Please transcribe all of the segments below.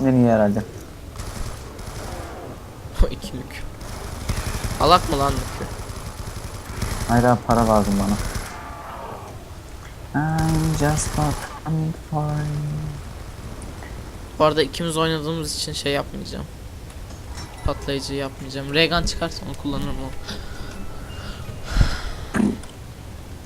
ikisinden iyi herhalde. İki nük. Alak mı lan nükü? Hayır abi para lazım bana. I'm just coming for you. Bu arada ikimiz oynadığımız için şey yapmayacağım. Patlayıcı yapmayacağım. Regan çıkarsa onu kullanırım o.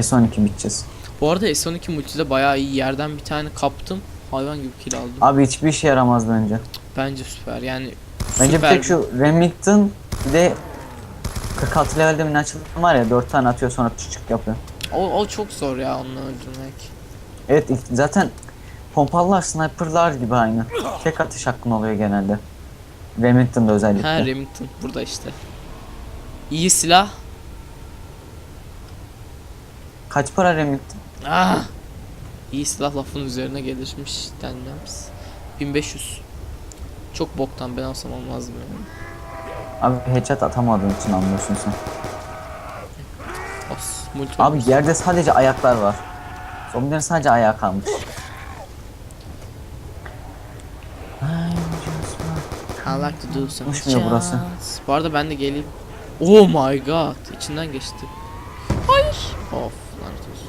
S12 biteceğiz. Bu arada S12 multide bayağı iyi yerden bir tane kaptım. Hayvan gibi kill aldım. Abi hiçbir işe yaramaz bence. Bence süper yani. Bence bir süper tek şu Remington bir de 46 levelde mi ne açılım var ya 4 tane atıyor sonra küçük yapıyor. O, o çok zor ya onu öldürmek. Evet ilk- zaten pompalılar sniperlar gibi aynı. Tek atış hakkın oluyor genelde. Remington'da özellikle. Ha Remington burada işte. İyi silah. Kaç para Remington? Ah! İyi silah lafın üzerine gelişmiş denmez. 1500. Çok boktan ben olsam olmazdım yani. Abi headshot atamadığın için anlıyorsun sen. Os, multi Abi yerde sadece ayaklar var. Zombilerin sadece ayağı kalmış. I like to do some Uçmuyor burası. shots. Bu arada ben de geleyim. Oh my god. içinden geçti. Hayır. Of lanet olsun.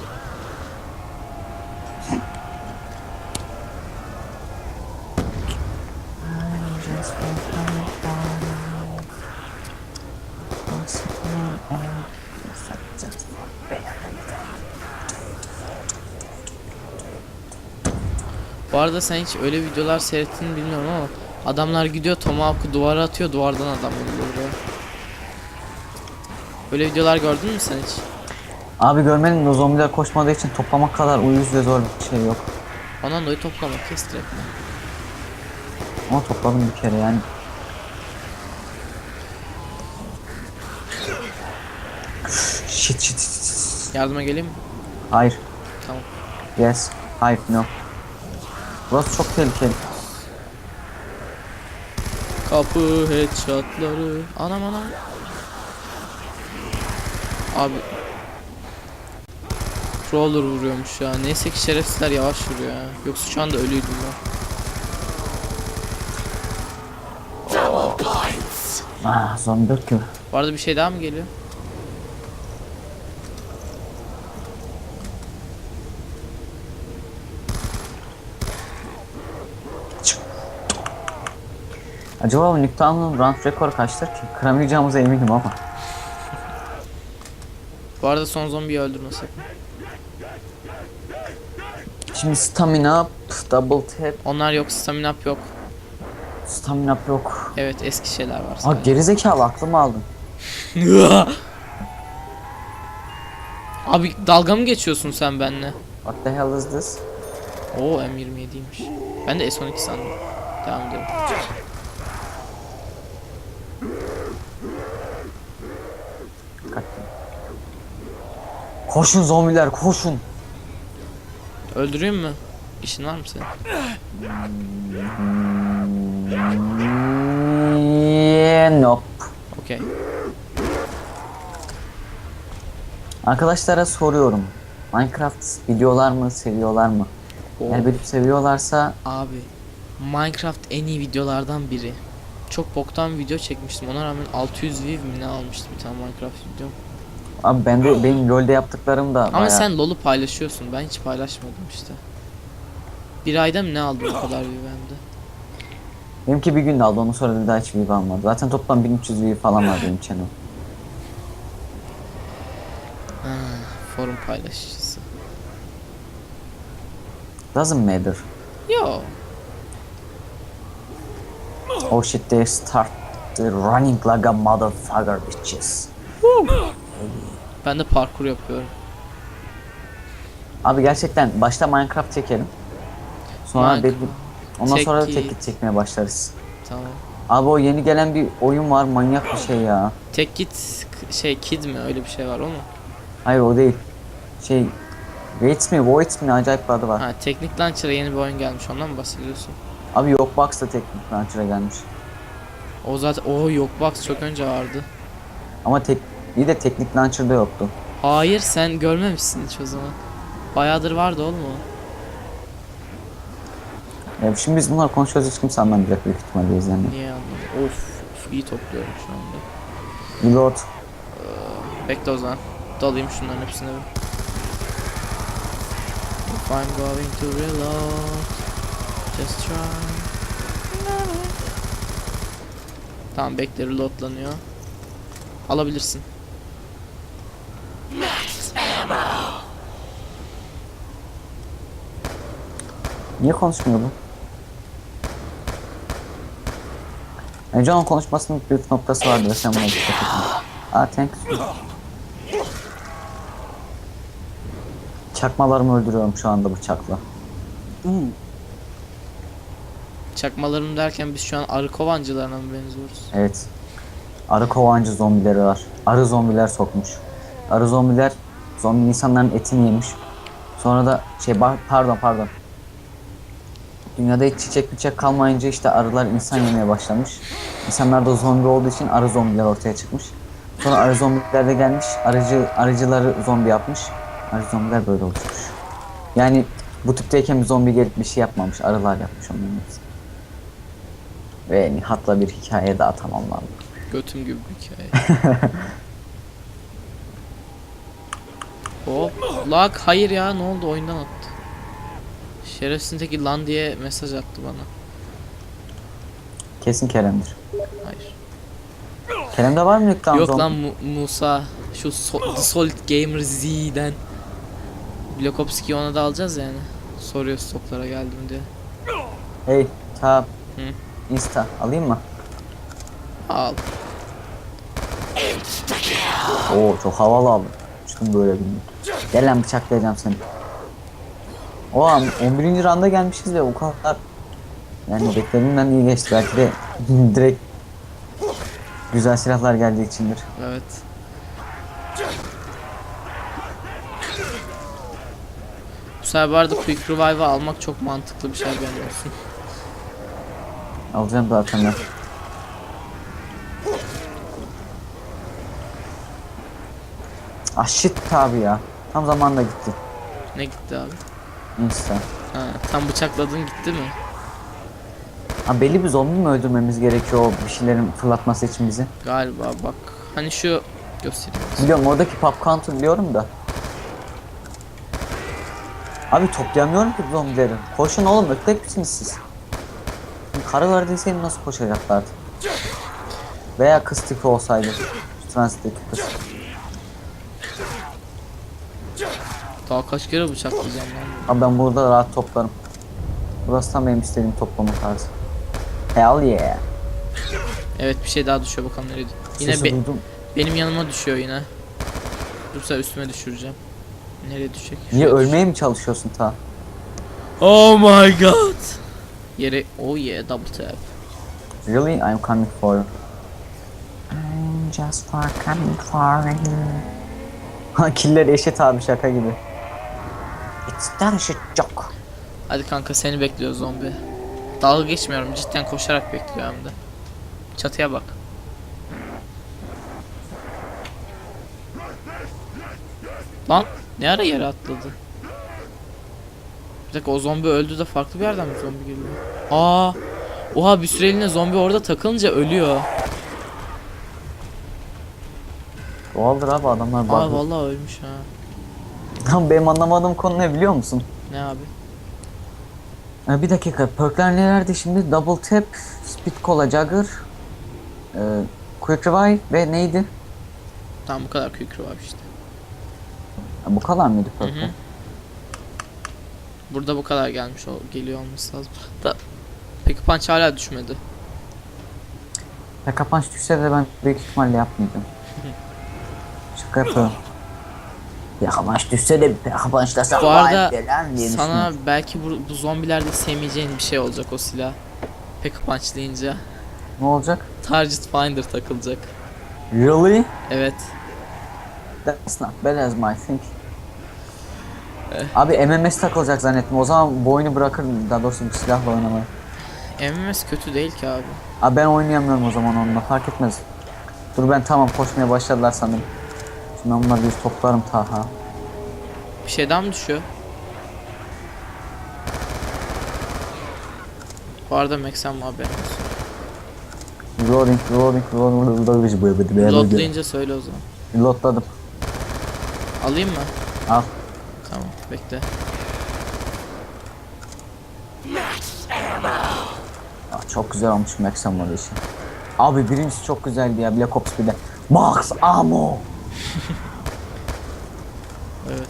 Bu arada sen hiç öyle videolar seyrettiğini bilmiyorum ama adamlar gidiyor Tomahawk'u duvara atıyor duvardan adam buraya. Böyle videolar gördün mü sen hiç? Abi görmenin de o zombiler koşmadığı için toplamak kadar uyuz ve zor bir şey yok. Ondan dolayı toplamak kes direkt. Ama topladım bir kere yani. Shit shit shit. Yardıma geleyim mi? Hayır. Tamam. Yes. Hayır no. Burası çok tehlikeli. Kapı headshotları. Anam anam. Abi. Crawler vuruyormuş ya. Neyse ki şerefsizler yavaş vuruyor ya. Yoksa şu anda ölüydüm ben. Ah zombi yok gibi. Bu arada bir şey daha mı geliyor? Acaba Nükleon'un round rekoru kaçtır ki? Kıramayacağımıza eminim ama. Bu arada son zombiyi öldürme sakın. Şimdi stamina up, double tap, Onlar yok, stamina up yok. Stamina yok. Evet eski şeyler var Aa sadece. gerizekalı aklımı aldın. Abi dalga mı geçiyorsun sen benimle? What the hell is this? Oo M27'ymiş. Ben de S12 sandım. Devam edelim. Koşun zombiler koşun. Öldüreyim mi? İşin var mı senin? Yeah, nope. Okey. Arkadaşlara soruyorum. Minecraft biliyorlar mı, seviyorlar mı? Oo. Eğer bilip seviyorlarsa Abi Minecraft en iyi videolardan biri. Çok boktan video çekmiştim. Ona rağmen 600 view mi ne almıştı bir tane Minecraft videom. abi ben de benim LoL'de yaptıklarım da Ama bayağı- sen LoL'u paylaşıyorsun. Ben hiç paylaşmadım işte. Bir ayda mı ne aldım o kadar view hem de? Benimki bir gün aldı ondan sonra bir daha hiç view almadı. Zaten toplam 1300 view falan var benim channel. Ha, forum paylaşıcısı. Doesn't matter. Yo. Oh shit they start running like a motherfucker bitches. Ben de parkur yapıyorum. Abi gerçekten başta Minecraft çekelim. Sonra Minecraft. Ondan sonra da Tek- tek git çekmeye başlarız. Tamam. Abi o yeni gelen bir oyun var manyak bir şey ya. Tek git şey kid mi öyle bir şey var o mu? Hayır o değil. Şey Waits mi Voids mi acayip bir adı var. Ha teknik launcher'a yeni bir oyun gelmiş ondan mı bahsediyorsun? Abi yok box da teknik launcher'a gelmiş. O zaten o yok box çok önce vardı. Ama tek iyi de teknik launcher'da yoktu. Hayır sen görmemişsin hiç o zaman. Bayağıdır vardı oğlum o. Ya şimdi biz bunlar konuşuyoruz hiç kimse anlamayacak büyük ihtimalle izleyenler. Niye anlamadım? Of, of iyi topluyorum şu anda. Reload. Bekle o zaman. Dalayım şunların hepsine bir. If I'm going to reload, just try. Tamam bekle reloadlanıyor. Alabilirsin. Niye konuşmuyor bu? Önce onun konuşmasının bir noktası vardı ve sen buna dikkat ettin. Aa thanks. Çakmalarımı öldürüyorum şu anda bıçakla. Çakmalarım derken biz şu an arı kovancılarına mı benziyoruz? Evet. Arı kovancı zombileri var. Arı zombiler sokmuş. Arı zombiler zombi insanların etini yemiş. Sonra da şey pardon pardon. Dünyada hiç çiçek çiçek kalmayınca işte arılar insan yemeye başlamış. İnsanlar da zombi olduğu için arı zombiler ortaya çıkmış. Sonra arı zombiler de gelmiş. Arıcı arıcıları zombi yapmış. Arı zombiler böyle oluşmuş. Yani bu tipteyken bir zombi gelip bir şey yapmamış. Arılar yapmış onların hepsini. Ve Nihat'la bir hikaye daha tamamlandı. Götüm gibi bir hikaye. Hop. Lag hayır ya ne oldu oyundan attı. Şerefsizin teki lan diye mesaj attı bana. Kesin Kerem'dir. Hayır. Kerem'de var mı reklam Yok zombi? lan Mu- Musa şu so- The Solid Gamer Z'den Black Ops 2 ona da alacağız yani. Soruyor stoklara geldim diye. Hey, tab. Hı. Insta alayım mı? Al. Oo çok havalı aldım. Çıkın böyle bilmiyorum. Gel lan bıçaklayacağım seni. O an 11. randa gelmişiz ve o kadar yani beklediğimden iyi geçti. Belki de direkt güzel silahlar geldiği içindir. Evet. Bu sefer bu arada Quick Revive'ı almak çok mantıklı bir şey olsun. Alacağım zaten ben. Ah shit abi ya. Tam zamanında gitti. Ne gitti abi? Insta. Ha, tam bıçakladın gitti mi? Ha belli bir zombi mi öldürmemiz gerekiyor o bir şeylerin fırlatması için bizi? Galiba bak. Hani şu göstereyim. Biliyorum oradaki pop count'u biliyorum da. Abi toplayamıyorum ki zombileri. Koşun oğlum ötlek misiniz siz? Karı verdiyse nasıl koşacaklardı? Veya kız tipi olsaydı. Şu Transitteki kız. Daha kaç kere bıçaklayacağım lan. Abi ben burada rahat toplarım. Burası tam benim istediğim toplama tarzı. Hell yeah. Evet bir şey daha düşüyor bakalım nereye. Yine Sesi be- duydum. benim yanıma düşüyor yine. Dursa üstüme düşüreceğim. Nereye düşecek? Niye Şuraya ölmeye mi çalışıyorsun ta? Oh my god. Yere oh yeah double tap. Really? I'm coming for you. I'm just for coming for you. Ha killer eşit abi şaka gibi. A shit joke. Hadi kanka seni bekliyor zombi. Dalga geçmiyorum cidden koşarak bekliyor hem de. Çatıya bak. Lan ne ara yere atladı? Bir dakika o zombi öldü de farklı bir yerden mi zombi geliyor? Aa! Oha bir süreliğine zombi orada takılınca ölüyor. Doğaldır abi adamlar Aa bak. vallahi ölmüş ha. Tam benim anlamadığım konu ne biliyor musun? Ne abi? Ee, bir dakika perkler nelerdi şimdi? Double tap, speed cola jugger, e, quick revive ve neydi? Tamam bu kadar quick revive işte. Ha, bu kadar mıydı Hı perkler? hı. Burada bu kadar gelmiş o geliyor olması lazım. Da Peki punch hala düşmedi. Ya kapanış düşse de ben büyük ihtimalle yapmayacağım. Şaka yapıyorum. Ya kapanış düşse de bir kapanışlasak Bu arada diye Sana belki bu, bu zombilerde sevmeyeceğin bir şey olacak o silah. Peki punchlayınca. Ne olacak? Target Finder takılacak. Really? Evet. That's not bad as my think. Eh. Abi MMS takılacak zannettim. O zaman bu oyunu bırakırım. Daha doğrusu bu silahla oynamayı. MMS kötü değil ki abi. Abi ben oynayamıyorum o zaman onunla. Fark etmez. Dur ben tamam koşmaya başladılar sanırım. Şimdi ben bunları bir toplarım Taha. Bir şeyden mi düşüyor? Bu arada Max'en haberin olsun. Reloading, reloading, reloading, reloading. Loadlayınca söyle o zaman. Reloadladım. Alayım mı? Al. Tamam bekle. Ah, çok güzel olmuş Max Ammo işi. Abi birincisi çok güzeldi ya Black Ops 1'de. Max Ammo. Evet.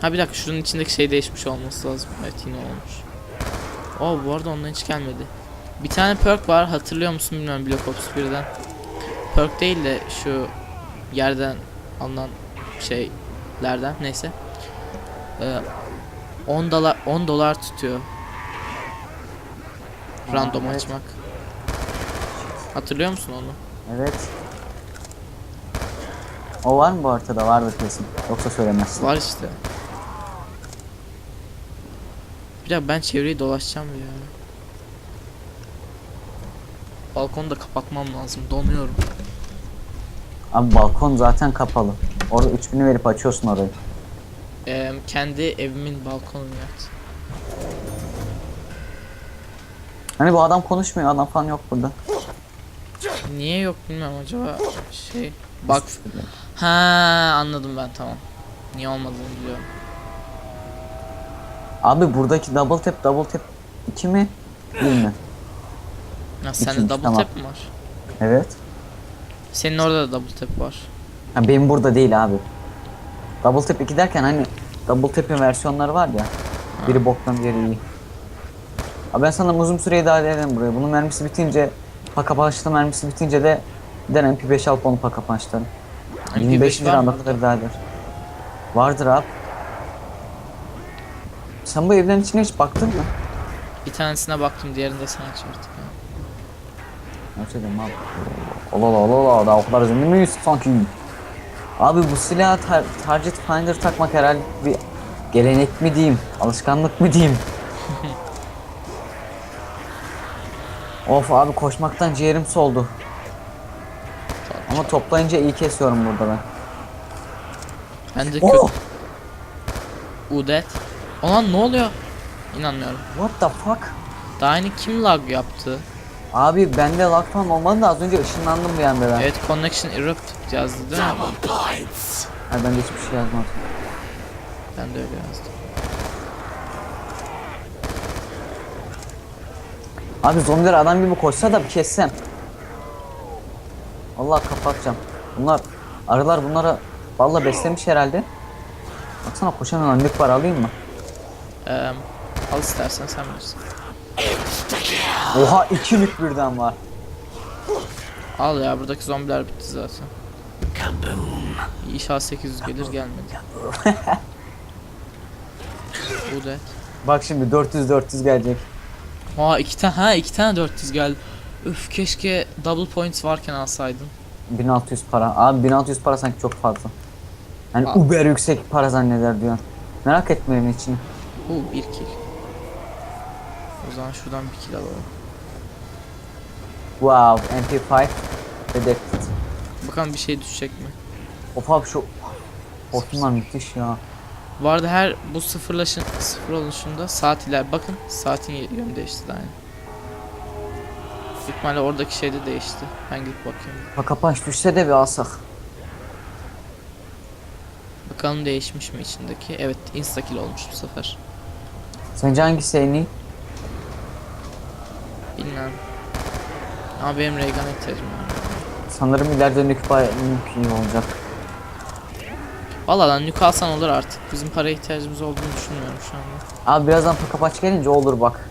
Ha bir dakika şunun içindeki şey değişmiş olması lazım. Evet yine olmuş. Oo bu arada ondan hiç gelmedi. Bir tane perk var hatırlıyor musun bilmiyorum Black Ops 1'den. Perk değil de şu yerden alınan şeylerden neyse. Ee, 10 dolar 10 dolar tutuyor. Random evet. açmak. Hatırlıyor musun onu? Evet. O var mı bu haritada? Vardır kesin. Yoksa söylemezsin. Var işte. Bir dakika ben çevreyi dolaşacağım ya. Balkonu da kapatmam lazım. Donuyorum. Abi balkon zaten kapalı. Orada 3000'i verip açıyorsun orayı. Ee, kendi evimin balkonunu yaptım. Hani bu adam konuşmuyor. Adam falan yok burada. Niye yok bilmiyorum acaba şey. Bak. Ha anladım ben tamam. Niye olmadığını biliyorum. Abi buradaki double tap double tap 2 mi? 1 mi? Ya sende İkinci, double tamam. tap mi var? Evet. Senin orada da double tap var. Ha, benim burada değil abi. Double tap 2 derken hani double tap'in versiyonları var ya. Biri boktan diğeri iyi. Abi ben sana uzun süre idare ederim buraya. Bunun mermisi bitince paka pançlı mermisi bitince de gider MP5 alıp onu paka pançlarım. MP5 25 var mı liranda kadar idare eder. Vardır abi. Sen bu evlerin içine hiç baktın mı? Bir tanesine baktım diğerinde sen aç artık ya. Gerçekten abi. Ola ola ola ola daha o kadar zengin miyiz sanki? Abi bu silah tar target finder takmak herhalde bir gelenek mi diyeyim, alışkanlık mı diyeyim? of abi koşmaktan ciğerim soldu. Ama toplayınca iyi kesiyorum burada ben. Ben de Oh! kötü. Udet. Ulan ne oluyor? İnanmıyorum. What the fuck? Daha yeni kim lag yaptı? Abi bende lag falan olmadı da az önce ışınlandım bir anda ben. Evet connection erupted yazdı değil mi? Hayır ben de hiçbir şey yazmadım. Ben de öyle yazdım. Abi zombiler adam gibi koşsa da bir kessem. Allah kapatacağım. Bunlar arılar bunlara valla beslemiş herhalde. Baksana koşamayan önlük var alayım mı? Ee, al istersen sen bilirsin. Oha iki lük birden var. Al ya buradaki zombiler bitti zaten. İnşallah 800 gelir gelmedi. Udet. Bak şimdi 400 400 gelecek. Aa iki tane ha iki tane 400 geldi. Üf keşke double points varken alsaydın. 1600 para. Abi 1600 para sanki çok fazla. Aa. uber yüksek para zanneder diyor. Merak etme benim için. Bu bir kill. O zaman şuradan bir kill alalım. Wow MP5 Redacted. Bakalım bir şey düşecek mi? Of abi şu hortumlar müthiş ya. Arada her bu sıfırlaşın sıfır oluşunda saat iler bakın saatin yönü değişti de aynı. Büyük oradaki şey de değişti. Ben gidip bakayım. Pakapanç düşse de bir alsak. Bakalım değişmiş mi içindeki? Evet insta kill olmuş bu sefer. Sence hangisi en iyi? Bilmem. Ama benim Reagan'a ihtiyacım var. Sanırım ileride nük, iyi olacak. Valla lan nük alsan olur artık. Bizim paraya ihtiyacımız olduğunu düşünmüyorum şu anda. Abi birazdan pakapaç gelince olur bak.